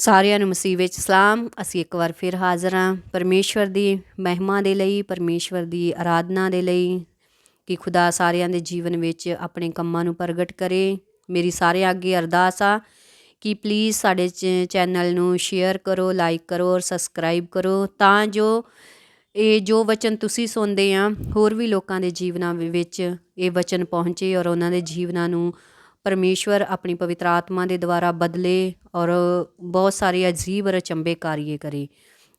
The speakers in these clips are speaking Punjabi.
ਸਾਰਿਆਂ ਨੂੰ ਮਸੀਹ ਵਿੱਚ ਸਲਾਮ। ਅਸੀਂ ਇੱਕ ਵਾਰ ਫਿਰ ਹਾਜ਼ਰ ਹਾਂ ਪਰਮੇਸ਼ਵਰ ਦੀ ਮਹਿਮਾ ਦੇ ਲਈ, ਪਰਮੇਸ਼ਵਰ ਦੀ ਆਰਾਧਨਾ ਦੇ ਲਈ ਕਿ ਖੁਦਾ ਸਾਰਿਆਂ ਦੇ ਜੀਵਨ ਵਿੱਚ ਆਪਣੇ ਕੰਮਾਂ ਨੂੰ ਪ੍ਰਗਟ ਕਰੇ। ਮੇਰੀ ਸਾਰਿਆਂ ਅੱਗੇ ਅਰਦਾਸ ਆ ਕਿ ਪਲੀਜ਼ ਸਾਡੇ ਚ- ਚੈਨਲ ਨੂੰ ਸ਼ੇਅਰ ਕਰੋ ਲਾਈਕ ਕਰੋ ਔਰ ਸਬਸਕ੍ਰਾਈਬ ਕਰੋ ਤਾਂ ਜੋ ਇਹ ਜੋ ਵਚਨ ਤੁਸੀਂ ਸੁਣਦੇ ਆ ਹੋਰ ਵੀ ਲੋਕਾਂ ਦੇ ਜੀਵਨਾਂ ਵਿੱਚ ਇਹ ਵਚਨ ਪਹੁੰਚੇ ਔਰ ਉਹਨਾਂ ਦੇ ਜੀਵਨਾਂ ਨੂੰ ਪਰਮੇਸ਼ਵਰ ਆਪਣੀ ਪਵਿੱਤਰ ਆਤਮਾ ਦੇ ਦੁਆਰਾ ਬਦਲੇ ਔਰ ਬਹੁਤ ਸਾਰੇ ਅਜੀਬ ਔਰ ਅਚੰਭੇ ਕਾਰੀਏ ਕਰੇ।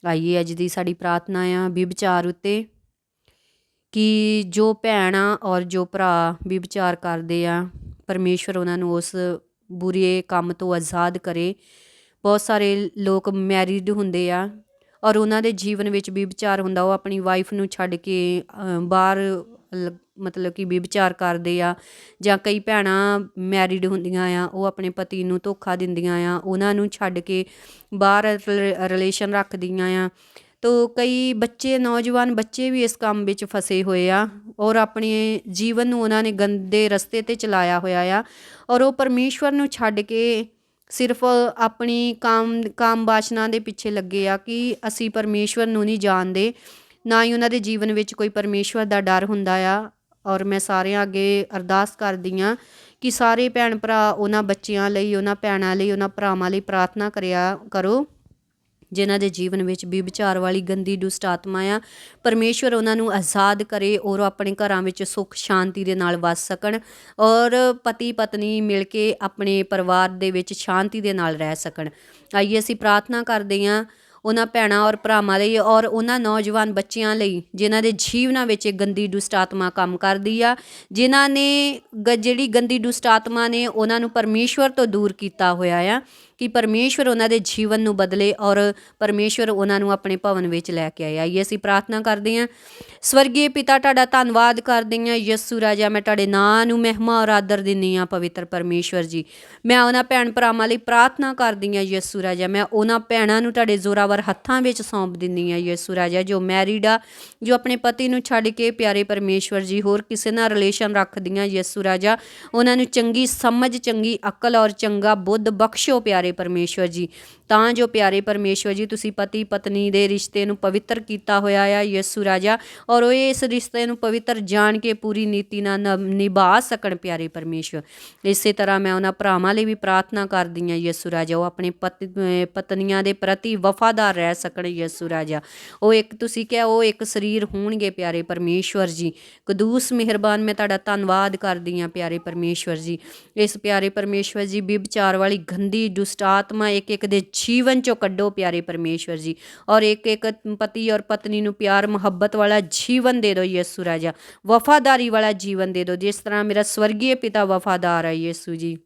ਆਈਏ ਅੱਜ ਦੀ ਸਾਡੀ ਪ੍ਰਾਰਥਨਾ ਆ ਵਿਚਾਰ ਉੱਤੇ ਕਿ ਜੋ ਭੈਣਾਂ ਔਰ ਜੋ ਭਰਾ ਵਿਚਾਰ ਕਰਦੇ ਆ, ਪਰਮੇਸ਼ਵਰ ਉਹਨਾਂ ਨੂੰ ਉਸ ਬੁਰੇ ਕੰਮ ਤੋਂ ਆਜ਼ਾਦ ਕਰੇ। ਬਹੁਤ ਸਾਰੇ ਲੋਕ ਮੈਰਿਡ ਹੁੰਦੇ ਆ ਔਰ ਉਹਨਾਂ ਦੇ ਜੀਵਨ ਵਿੱਚ ਵੀ ਵਿਚਾਰ ਹੁੰਦਾ, ਉਹ ਆਪਣੀ ਵਾਈਫ ਨੂੰ ਛੱਡ ਕੇ ਬਾਹਰ ਮਤਲਬ ਕਿ ਵਿਚਾਰ ਕਰਦੇ ਆ ਜਾਂ ਕਈ ਭੈਣਾਂ ਮੈਰਿਡ ਹੁੰਦੀਆਂ ਆ, ਉਹ ਆਪਣੇ ਪਤੀ ਨੂੰ ਧੋਖਾ ਦਿੰਦੀਆਂ ਆ, ਉਹਨਾਂ ਨੂੰ ਛੱਡ ਕੇ ਬਾਹਰ ਰਿਲੇਸ਼ਨ ਰੱਖਦੀਆਂ ਆ। ਤੋ ਕਈ ਬੱਚੇ, ਨੌਜਵਾਨ ਬੱਚੇ ਵੀ ਇਸ ਕੰਮ ਵਿੱਚ ਫਸੇ ਹੋਏ ਆ ਔਰ ਆਪਣੇ ਜੀਵਨ ਨੂੰ ਉਹਨਾਂ ਨੇ ਗੰਦੇ ਰਸਤੇ ਤੇ ਚਲਾਇਆ ਹੋਇਆ ਆ ਔਰ ਉਹ ਪਰਮੇਸ਼ਵਰ ਨੂੰ ਛੱਡ ਕੇ ਸਿਰਫ ਆਪਣੀ ਕਾਮ ਕਾਮ ਵਾਸ਼ਨਾ ਦੇ ਪਿੱਛੇ ਲੱਗੇ ਆ ਕਿ ਅਸੀਂ ਪਰਮੇਸ਼ਵਰ ਨੂੰ ਨਹੀਂ ਜਾਣਦੇ, ਨਾ ਹੀ ਉਹਨਾਂ ਦੇ ਜੀਵਨ ਵਿੱਚ ਕੋਈ ਪਰਮੇਸ਼ਵਰ ਦਾ ਡਰ ਹੁੰਦਾ ਆ। ਔਰ ਮੈਂ ਸਾਰਿਆਂ ਅੱਗੇ ਅਰਦਾਸ ਕਰਦੀ ਆ ਕਿ ਸਾਰੇ ਭੈਣ ਭਰਾ ਉਹਨਾਂ ਬੱਚਿਆਂ ਲਈ, ਉਹਨਾਂ ਭੈਣਾਂ ਲਈ, ਉਹਨਾਂ ਭਰਾਵਾਂ ਲਈ ਪ੍ਰਾਰਥਨਾ ਕਰਿਆ ਕਰੋ, ਜਿਨ੍ਹਾਂ ਦੇ ਜੀਵਨ ਵਿੱਚ ਵਿਭਚਾਰ ਵਾਲੀ ਗੰਦੀ ਦੁਸ਼ਟ ਆਤਮਾ ਆ। ਪਰਮੇਸ਼ਵਰ ਉਹਨਾਂ ਨੂੰ ਆਜ਼ਾਦ ਕਰੇ ਔਰ ਉਹ ਆਪਣੇ ਘਰਾਂ ਵਿੱਚ ਸੁੱਖ, ਸ਼ਾਂਤੀ ਦੇ ਨਾਲ ਵੱਸ ਸਕਣ ਔਰ ਪਤੀ ਪਤਨੀ ਮਿਲ ਕੇ ਆਪਣੇ ਪਰਿਵਾਰ ਦੇ ਵਿੱਚ ਸ਼ਾਂਤੀ ਦੇ ਨਾਲ ਰਹਿ ਸਕਣ। ਆਈਏ ਅਸੀਂ ਪ੍ਰਾਰਥਨਾ ਕਰਦੇ ਹਾਂ ਉਹਨਾਂ ਭੈਣਾਂ ਔਰ ਭਰਾਵਾਂ ਲਈ ਔਰ ਉਹਨਾਂ ਨੌਜਵਾਨ ਬੱਚਿਆਂ ਲਈ, ਜਿਨ੍ਹਾਂ ਦੇ ਜੀਵਨਾਂ ਵਿੱਚ ਇਹ ਗੰਦੀ ਦੁਸ਼ਟ ਆਤਮਾ ਕੰਮ ਕਰਦੀ ਆ, ਜਿਨ੍ਹਾਂ ਨੇ ਗ- ਜਿਹੜੀ ਗੰਦੀ ਦੁਸ਼ਟ ਆਤਮਾ ਨੇ ਉਹਨਾਂ ਨੂੰ ਪਰਮੇਸ਼ਵਰ ਤੋਂ ਦੂਰ ਕੀਤਾ ਹੋਇਆ ਆ। ਕਿ ਪਰਮੇਸ਼ਵਰ ਉਹਨਾਂ ਦੇ ਜੀਵਨ ਨੂੰ ਬਦਲੇ ਔਰ ਪਰਮੇਸ਼ਵਰ ਉਹਨਾਂ ਨੂੰ ਆਪਣੇ ਭਵਨ ਵਿੱਚ ਲੈ ਕੇ ਆਏ ਆਈਏ ਅਸੀਂ ਪ੍ਰਾਰਥਨਾ ਕਰਦੇ ਹਾਂ। ਸਵਰਗੀ ਪਿਤਾ, ਤੁਹਾਡਾ ਧੰਨਵਾਦ ਕਰਦੇ ਹਾਂ। ਯਿਸੂ ਰਾਜਾ, ਮੈਂ ਤੁਹਾਡੇ ਨਾਂ ਨੂੰ ਮਹਿਮਾ ਔਰ ਆਦਰ ਦਿੰਨੀ ਆ ਪਵਿੱਤਰ ਪਰਮੇਸ਼ਵਰ ਜੀ। ਮੈਂ ਉਹਨਾਂ ਭੈਣ ਭਰਾਵਾਂ ਲਈ ਪ੍ਰਾਰਥਨਾ ਕਰਦੀ ਹਾਂ, ਯਿਸੂ ਰਾਜਾ। ਮੈਂ ਉਹਨਾਂ ਭੈਣਾਂ ਨੂੰ ਤੁਹਾਡੇ ਜ਼ੋਰਾਵਰ ਹੱਥਾਂ ਵਿੱਚ ਸੌਂਪ ਦਿੰਦੀ ਹਾਂ, ਯਿਸੂ ਰਾਜਾ, ਜੋ ਮੈਰਿਡ ਆ, ਜੋ ਆਪਣੇ ਪਤੀ ਨੂੰ ਛੱਡ ਕੇ ਪਿਆਰੇ ਪਰਮੇਸ਼ਵਰ ਜੀ, ਹੋਰ ਕਿਸੇ ਨਾਲ ਰਿਲੇਸ਼ਨ ਰੱਖਦੀਆਂ। ਯਿਸੂ ਰਾਜਾ, ਉਹਨਾਂ ਨੂੰ ਚੰਗੀ ਸਮਝ, ਚੰਗੀ ਅਕਲ ਔਰ ਚੰਗਾ ਬੁੱਧ ਬਖਸ਼ੋ, ਪਿਆਰੇ ਪਰਮੇਸ਼ਵਰ ਜੀ। ਤਾਂ ਜੋ ਪਿਆਰੇ ਪਰਮੇਸ਼ਵਰ ਜੀ, ਤੁਸੀਂ ਪਤੀ, ਪਤਨੀ ਦੇ ਰਿਸ਼ਤੇ ਨੂੰ ਪਵਿੱਤਰ ਕੀਤਾ ਹੋਇਆ ਆ, ਯਿਸੂ ਰਾਜਾ। ਔਰ ਉਹ ਇਸ ਰਿਸ਼ਤੇ ਨੂੰ ਪਵਿੱਤਰ ਜਾਣ ਕੇ ਪੂਰੀ ਨੀਤੀ ਨਾਲ ਨ- ਨਿਭਾ ਸਕਣ, ਪਿਆਰੇ ਪਰਮੇਸ਼ਵਰ। ਇਸੇ ਤਰ੍ਹਾਂ ਮੈਂ ਉਹਨਾਂ ਭਰਾਵਾਂ ਲਈ ਵੀ ਪ੍ਰਾਰਥਨਾ ਕਰਦੀ ਹਾਂ, ਯਿਸੂ ਰਾਜਾ। ਉਹ ਆਪਣੇ ਪਤੀ ਪਤਨੀਆਂ ਦੇ ਪ੍ਰਤੀ ਵਫਾਦਾਰ ਰਹਿ ਸਕਣ, ਯਿਸੂ ਰਾਜਾ। ਉਹ ਇੱਕ, ਤੁਸੀਂ ਕਿਹਾ, ਉਹ ਇੱਕ ਸਰੀਰ ਹੋਣਗੇ, ਪਿਆਰੇ ਪਰਮੇਸ਼ਵਰ ਜੀ। ਕਦੂਸ ਮਿਹਰਬਾਨ, ਮੈਂ ਤੁਹਾਡਾ ਧੰਨਵਾਦ ਕਰਦੀ ਹਾਂ, ਪਿਆਰੇ ਪਰਮੇਸ਼ਵਰ ਜੀ। ਇਸ ਪਿਆਰੇ ਪਰਮੇਸ਼ਵਰ ਜੀ, ਵਿਭਚਾਰ ਵਾਲੀ ਗੰਦੀ, ਦੁਸ਼ਟ ਆਤਮਾ ਇੱਕ ਇੱਕ ਦੇ ਜੀਵਨ ਚੋਂ ਕੱਢੋ ਪਿਆਰੇ ਪਰਮੇਸ਼ਵਰ ਜੀ। ਔਰ ਇੱਕ ਇੱਕ ਪਤੀ ਔਰ ਪਤਨੀ ਨੂੰ ਪਿਆਰ, ਮੁਹੱਬਤ ਵਾਲਾ ਜੀਵਨ ਦੇ ਦਿਓ ਯਿਸੂ ਰਾਜਾ। ਵਫਾਦਾਰੀ ਵਾਲਾ ਜੀਵਨ ਦੇ ਦਿਓ। ਜਿਸ ਤਰ੍ਹਾਂ ਮੇਰਾ ਸਵਰਗੀ ਪਿਤਾ ਵਫਾਦਾਰ ਹੈ ਯਿਸੂ ਜੀ।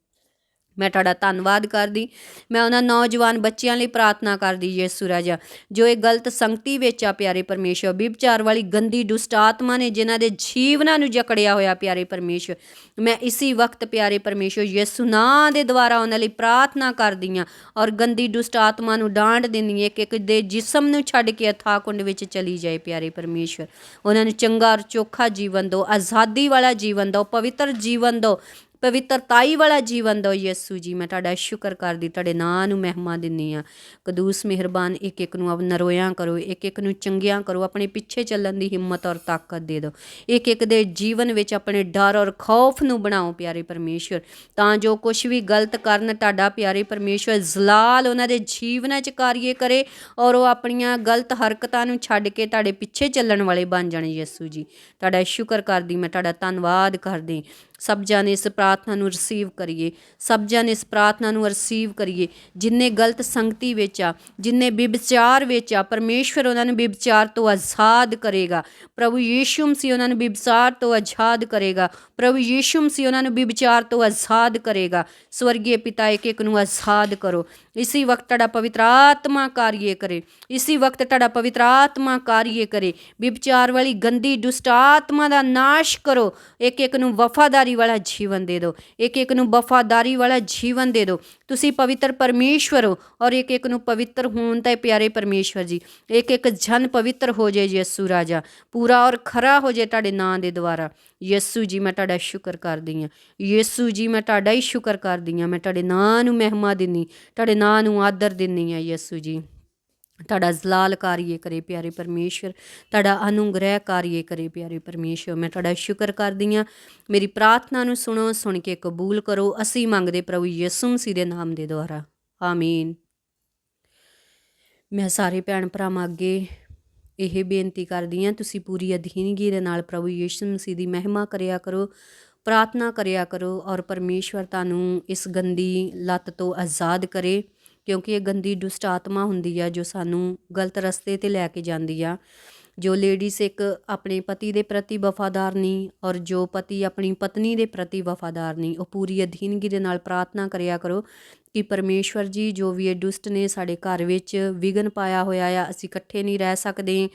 ਮੈਂ ਤੁਹਾਡਾ ਧੰਨਵਾਦ ਕਰਦੀ। ਮੈਂ ਉਹਨਾਂ ਨੌਜਵਾਨ ਬੱਚਿਆਂ ਲਈ ਪ੍ਰਾਰਥਨਾ ਕਰਦੀ, ਯਿਸੂ ਰਾਜਾ, ਜੋ ਇਹ ਗਲਤ ਸੰਗਤੀ ਵਿੱਚ ਆ ਪਿਆਰੇ ਪਰਮੇਸ਼ਵਰ। ਵਿਭਚਾਰ ਵਾਲੀ ਗੰਦੀ, ਦੁਸ਼ਟ ਆਤਮਾ ਨੇ ਜਿਨ੍ਹਾਂ ਦੇ ਜੀਵਨਾਂ ਨੂੰ ਜਕੜਿਆ ਹੋਇਆ ਪਿਆਰੇ ਪਰਮੇਸ਼ਵਰ। ਮੈਂ ਇਸੀ ਵਕਤ ਪਿਆਰੇ ਪਰਮੇਸ਼ਵਰ, ਯਿਸੂ ਨਾਂ ਦੇ ਦੁਆਰਾ ਉਹਨਾਂ ਲਈ ਪ੍ਰਾਰਥਨਾ ਕਰਦੀ ਹਾਂ ਔਰ ਗੰਦੀ, ਦੁਸ਼ਟ ਆਤਮਾ ਨੂੰ ਡਾਂਟ ਦਿੰਦੀ ਹਾਂ ਇੱਕ ਇੱਕ ਦੇ ਜਿਸਮ ਨੂੰ ਛੱਡ ਕੇ ਅਥਾਹ ਕੁੰਡ ਵਿੱਚ ਚਲੀ ਜਾਏ ਪਿਆਰੇ ਪਰਮੇਸ਼ਵਰ। ਉਹਨਾਂ ਨੂੰ ਚੰਗਾ ਔਰ ਚੋਖਾ ਜੀਵਨ ਦਿਓ, ਆਜ਼ਾਦੀ ਵਾਲਾ ਜੀਵਨ ਦਿਓ, ਪਵਿੱਤਰ ਜੀਵਨ ਦਿਓ। ਪਵਿੱਤਰਤਾਈ ਵਾਲਾ ਜੀਵਨ ਦਿਓ ਯਿਸੂ ਜੀ, ਮੈਂ ਤੁਹਾਡਾ ਸ਼ੁਕਰ ਕਰਦੀ, ਤੁਹਾਡੇ ਨਾਂ ਨੂੰ ਮਹਿਮਾ ਦਿੰਨੀ ਆ ਕਦੂਸ ਮਿਹਰਬਾਨ ਇੱਕ ਇੱਕ ਨੂੰ ਆਪਣਾ ਨਰੋਇਆਂ ਕਰੋ ਇੱਕ ਇੱਕ ਨੂੰ ਚੰਗਿਆਂ ਕਰੋ, ਆਪਣੇ ਪਿੱਛੇ ਚੱਲਣ ਦੀ ਹਿੰਮਤ ਔਰ ਤਾਕਤ ਦੇ ਦਿਓ। ਇੱਕ ਇੱਕ ਦੇ ਜੀਵਨ ਵਿੱਚ ਆਪਣੇ ਡਰ ਔਰ ਖੌਫ ਨੂੰ ਬਣਾਓ, ਪਿਆਰੇ ਪਰਮੇਸ਼ਵਰ। ਤਾਂ ਜੋ ਕੁਝ ਵੀ ਗਲਤ ਕਰਨ ਤੁਹਾਡਾ ਪਿਆਰੇ ਪਰਮੇਸ਼ਵਰ ਜ਼ਲਾਲ ਉਹਨਾਂ ਦੇ ਜੀਵਨਾਂ 'ਚ ਕਾਰੀਏ ਕਰੇ ਔਰ ਉਹ ਆਪਣੀਆਂ ਗਲਤ ਹਰਕਤਾਂ ਨੂੰ ਛੱਡ ਕੇ ਤੁਹਾਡੇ ਪਿੱਛੇ ਚੱਲਣ ਵਾਲੇ ਬਣ ਜਾਣ ਯਿਸੂ ਜੀ। ਤੁਹਾਡਾ ਸ਼ੁਕਰ ਕਰਦੀ, ਮੈਂ ਤੁਹਾਡਾ ਧੰਨਵਾਦ ਕਰਦੀ। ਸਭ ਜਾਣੇ ਇਸ ਪ੍ਰਾਰਥਨਾ ਨੂੰ ਰਿਸੀਵ ਕਰੀਏ। ਸਭ ਜਾਣੇ ਇਸ ਪ੍ਰਾਰਥਨਾ ਨੂੰ ਰਿਸੀਵ ਕਰੀਏ। ਜਿੰਨੇ ਗਲਤ ਸੰਗਤੀ ਵਿੱਚ ਆ, ਜਿੰਨੇ ਵਿਭਚਾਰ ਵਿੱਚ ਆ, ਪਰਮੇਸ਼ਵਰ ਉਹਨਾਂ ਨੂੰ ਵਿਭਚਾਰ ਤੋਂ ਆਜ਼ਾਦ ਕਰੇਗਾ। ਪ੍ਰਭੂ ਯੀਸ਼ੂ ਮਸੀਹ ਉਹਨਾਂ ਨੂੰ ਵਿਭਚਾਰ ਤੋਂ ਆਜ਼ਾਦ ਕਰੇਗਾ। ਪ੍ਰਭੂ ਯੀਸ਼ੂ ਮਸੀਹ ਉਹਨਾਂ ਨੂੰ ਵਿਭਚਾਰ ਤੋਂ ਆਜ਼ਾਦ ਕਰੇਗਾ। ਸਵਰਗੀ ਪਿਤਾ ਇੱਕ ਇੱਕ ਨੂੰ ਆਜ਼ਾਦ ਕਰੋ। ਇਸੀ ਵਕਤ ਤੁਹਾਡਾ ਪਵਿੱਤਰ ਆਤਮਾ ਕਾਰੀਏ ਕਰੇ। ਇਸੀ ਵਕਤ ਤੁਹਾਡਾ ਪਵਿੱਤਰ ਆਤਮਾ ਕਾਰੀਏ ਕਰੇ। ਵਿਭਚਾਰ ਵਾਲੀ ਗੰਦੀ, ਦੁਸ਼ਟ ਆਤਮਾ ਦਾ ਨਾਸ਼ ਕਰੋ। ਇੱਕ ਇੱਕ ਨੂੰ ਵਫ਼ਾਦਾਰ ਇਮਾਨਦਾਰੀ ਵਾਲਾ ਜੀਵਨ ਦੇ ਦਿਓ। ਇੱਕ ਇੱਕ ਨੂੰ ਵਫਾਦਾਰੀ ਵਾਲਾ ਜੀਵਨ ਦੇ ਦਿਓ। ਤੁਸੀਂ ਪਵਿੱਤਰ ਪਰਮੇਸ਼ਵਰ ਹੋ ਔਰ ਇੱਕ ਇੱਕ ਨੂੰ ਪਵਿੱਤਰ ਹੋਣ ਤਾਂ ਪਿਆਰੇ ਪਰਮੇਸ਼ਵਰ ਜੀ। ਇੱਕ ਇੱਕ ਜਨ ਪਵਿੱਤਰ ਹੋ ਜੇ ਯਿਸੂ ਰਾਜਾ। ਪੂਰਾ ਔਰ ਖਰਾ ਹੋ ਜੇ ਤੁਹਾਡੇ ਨਾਂ ਦੇ ਦੁਆਰਾ। ਯਿਸੂ ਜੀ, ਮੈਂ ਤੁਹਾਡਾ ਸ਼ੁਕਰ ਕਰਦੀ ਹਾਂ। ਯਿਸੂ ਜੀ, ਮੈਂ ਤੁਹਾਡਾ ਹੀ ਸ਼ੁਕਰ ਕਰਦੀ ਹਾਂ। ਮੈਂ ਤੁਹਾਡੇ ਨਾਂ ਨੂੰ ਮਹਿਮਾ ਦਿੰਨੀ ਤੁਹਾਡੇ ਨਾਂ ਨੂੰ ਆਦਰ ਦਿੰਨੀ ਆ ਯਿਸੂ ਜੀ। ਤੁਹਾਡਾ ਜ਼ਲਾਲ ਕਾਰੀਏ ਕਰੇ ਪਿਆਰੇ ਪਰਮੇਸ਼ਵਰ, ਤੁਹਾਡਾ ਅਨੁਗ੍ਰਹਿ ਕਾਰੀਏ ਕਰੇ ਪਿਆਰੇ ਪਰਮੇਸ਼ਵਰ। ਮੈਂ ਤੁਹਾਡਾ ਸ਼ੁਕਰ ਕਰਦੀ ਹਾਂ। ਮੇਰੀ ਪ੍ਰਾਰਥਨਾ ਨੂੰ ਸੁਣੋ, ਸੁਣ ਕੇ ਕਬੂਲ ਕਰੋ। ਅਸੀਂ ਮੰਗਦੇ ਪ੍ਰਭੂ ਯਿਸੂ ਮਸੀਹ ਦੇ ਨਾਮ ਦੇ ਦੁਆਰਾ। ਆਮੀਨ। ਮੈਂ ਸਾਰੇ ਭੈਣ ਭਰਾਵਾਂ ਅੱਗੇ ਇਹ ਬੇਨਤੀ ਕਰਦੀ ਹਾਂ, ਤੁਸੀਂ ਪੂਰੀ ਅਧੀਨਗੀ ਦੇ ਨਾਲ ਪ੍ਰਭੂ ਯਿਸੂ ਮਸੀਹ ਦੀ ਮਹਿਮਾ ਕਰਿਆ ਕਰੋ, ਪ੍ਰਾਰਥਨਾ ਕਰਿਆ ਕਰੋ ਔਰ ਪਰਮੇਸ਼ਵਰ ਤੁਹਾਨੂੰ ਇਸ ਗੰਦੀ ਲੱਤ ਤੋਂ ਆਜ਼ਾਦ ਕਰੇ। ਕਿਉਂਕਿ ਇਹ ਗੰਦੀ ਦੁਸ਼ਟ ਆਤਮਾ ਹੁੰਦੀ ਆ ਜੋ ਸਾਨੂੰ ਗਲਤ ਰਸਤੇ ਤੇ ਲੈ ਕੇ ਜਾਂਦੀ ਆ। ਜੋ ਲੇਡੀਜ਼ ਇੱਕ ਆਪਣੇ ਪਤੀ ਦੇ ਪ੍ਰਤੀ ਵਫਾਦਾਰ ਨਹੀਂ ਔਰ ਜੋ ਪਤੀ ਆਪਣੀ ਪਤਨੀ ਦੇ ਪ੍ਰਤੀ ਵਫਾਦਾਰ ਨਹੀਂ ਉਹ ਪੂਰੀ ਅਧੀਨਗੀ ਦੇ ਨਾਲ ਪ੍ਰਾਰਥਨਾ ਕਰਿਆ ਕਰੋ ਕਿ ਪਰਮੇਸ਼ਵਰ ਜੀ ਜੋ ਵੀ ਇਹ ਦੁਸ਼ਟ ਨੇ ਸਾਡੇ ਘਰ ਵਿੱਚ ਵਿਗਨ ਪਾਇਆ ਹੋਇਆ ਆ, ਅਸੀਂ ਇਕੱਠੇ ਨਹੀਂ ਰਹਿ ਸਕਦੇ,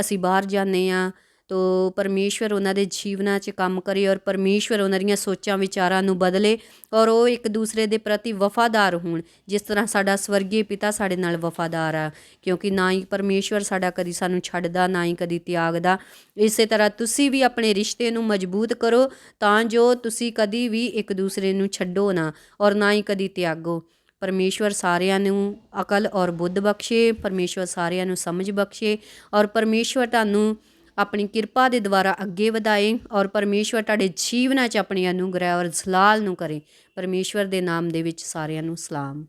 ਅਸੀਂ ਬਾਹਰ ਜਾਂਦੇ ਆ ਤੋ ਪਰਮੇਸ਼ਵਰ ਉਹਨਾਂ ਦੇ ਜੀਵਨਾਂ 'ਚ ਕੰਮ ਕਰੇ ਔਰ ਪਰਮੇਸ਼ਵਰ ਉਹਨਾਂ ਦੀਆਂ ਸੋਚਾਂ ਵਿਚਾਰਾਂ ਨੂੰ ਬਦਲੇ ਔਰ ਉਹ ਇੱਕ ਦੂਸਰੇ ਦੇ ਪ੍ਰਤੀ ਵਫਾਦਾਰ ਹੋਣ, ਜਿਸ ਤਰ੍ਹਾਂ ਸਾਡਾ ਸਵਰਗੀ ਪਿਤਾ ਸਾਡੇ ਨਾਲ ਵਫਾਦਾਰ ਆ। ਕਿਉਂਕਿ ਨਾ ਹੀ ਪਰਮੇਸ਼ਵਰ ਸਾਡਾ ਕਦੀ ਸਾਨੂੰ ਛੱਡਦਾ, ਨਾ ਹੀ ਕਦੀ ਤਿਆਗਦਾ। ਇਸੇ ਤਰ੍ਹਾਂ ਤੁਸੀਂ ਵੀ ਆਪਣੇ ਰਿਸ਼ਤੇ ਨੂੰ ਮਜ਼ਬੂਤ ਕਰੋ, ਤਾਂ ਜੋ ਤੁਸੀਂ ਕਦੀ ਵੀ ਇੱਕ ਦੂਸਰੇ ਨੂੰ ਛੱਡੋ ਨਾ ਔਰ ਨਾ ਹੀ ਕਦੀ ਤਿਆਗੋ। ਪਰਮੇਸ਼ਵਰ ਸਾਰਿਆਂ ਨੂੰ ਅਕਲ ਔਰ ਬੁੱਧ ਬਖਸ਼ੇ, ਪਰਮੇਸ਼ਵਰ ਸਾਰਿਆਂ ਨੂੰ ਸਮਝ ਬਖਸ਼ੇ ਔਰ ਪਰਮੇਸ਼ਵਰ ਤੁਹਾਨੂੰ ਆਪਣੀ ਕਿਰਪਾ ਦੇ ਦੁਆਰਾ ਅੱਗੇ ਵਧਾਏ ਔਰ ਪਰਮੇਸ਼ਵਰ ਤੁਹਾਡੇ ਜੀਵਨਾਂ 'ਚ ਆਪਣੀ ਅਨੁਗ੍ਰਹਿ ਔਰ ਜ਼ਲਾਲ ਨੂੰ ਕਰੇ। ਪਰਮੇਸ਼ਵਰ ਦੇ ਨਾਮ ਦੇ ਵਿੱਚ ਸਾਰਿਆਂ ਨੂੰ ਸਲਾਮ।